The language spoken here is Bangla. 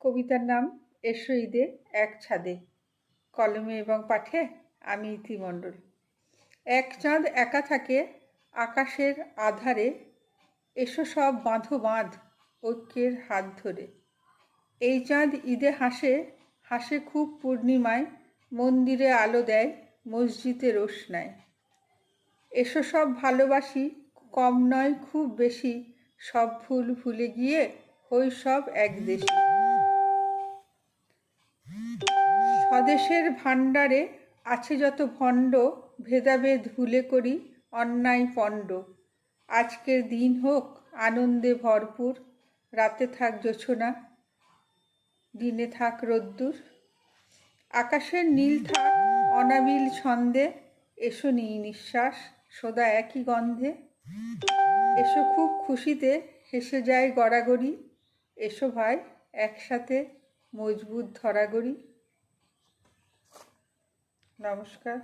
কবিতার নাম এসো ঈদে এক ছাদে কলমে এবং পাঠে আমি ইতিমণ্ডল। এক চাঁদ একা থাকে আকাশের আধারে, এসো সব বাঁধো বাঁধ ঐক্যের হাত ধরে। এই চাঁদ ঈদে হাসে হাসে খুব পূর্ণিমায়, মন্দিরে আলো দেয়, মসজিদে রোশনায়। এসো সব ভালোবাসি, কম নয় খুব বেশি, সব ভুল ভুলে গিয়ে হই সব এক দেশি। স্বদেশের ভাণ্ডারে আছে যত ভণ্ড, ভেদাভেদ ভুলে করি অন্যায় পণ্ড। আজকের দিন হোক আনন্দে ভরপুর, রাতে থাক জোছনা, দিনে থাক রোদ্দুর। আকাশের নীল থাক অনাবিল ছন্দে, এসো নিই নিঃশ্বাস, সদা একই গন্ধে। এসো খুব খুশিতে, হেসে যায় গড়াগড়ি। এসো ভাই, একসাথে মজবুত ধরাগড়ি। নমস্কার